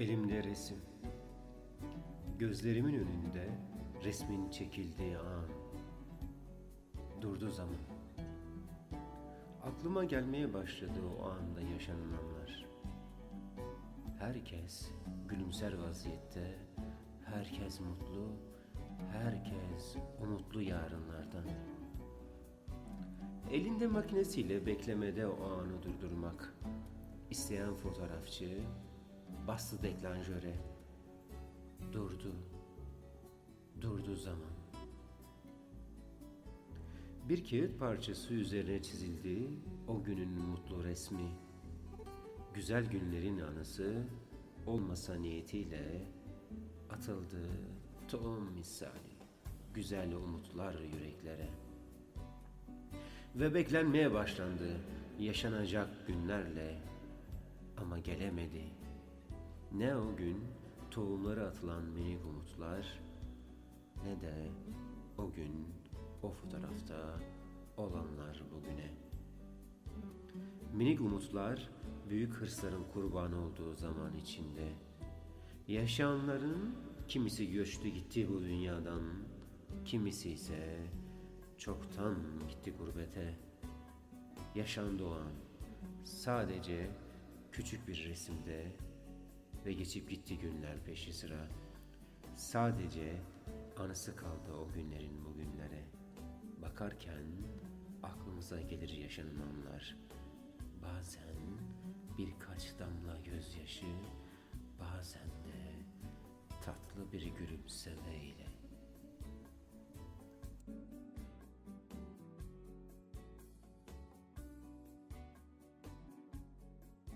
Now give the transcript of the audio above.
Elimde resim. Gözlerimin önünde resmin çekildiği an. Durdu zaman. Aklıma gelmeye başladı o anda yaşananlar. Herkes gülümser vaziyette, herkes mutlu, herkes umutlu yarınlardan. Elinde makinesiyle beklemede o anı durdurmak. İsteyen fotoğrafçı bastı deklanjöre. Durdu. Durdu zaman. Bir kağıt parçası üzerine çizildi o günün mutlu resmi. Güzel günlerin anısı olmasa niyetiyle atıldı tohum misali güzel umutlar yüreklere. Ve beklenmeye başlandı yaşanacak günlerle ama gelemedi. Ne o gün tohumları atılan minik umutlar ne de o gün o fotoğrafta olanlar bugüne. Minik umutlar büyük hırsların kurbanı olduğu zaman içinde. Yaşayanların kimisi göçtü gitti bu dünyadan, kimisi ise çoktan gitti gurbete. Yaşandı o an sadece küçük bir resimde ve geçip gitti günler peşi sıra. Sadece anısı kaldı o günlerin bugünlere. Bakarken aklımıza gelir yaşananlar. Bazen birkaç damla gözyaşı, bazen de tatlı bir gülümsemeyle.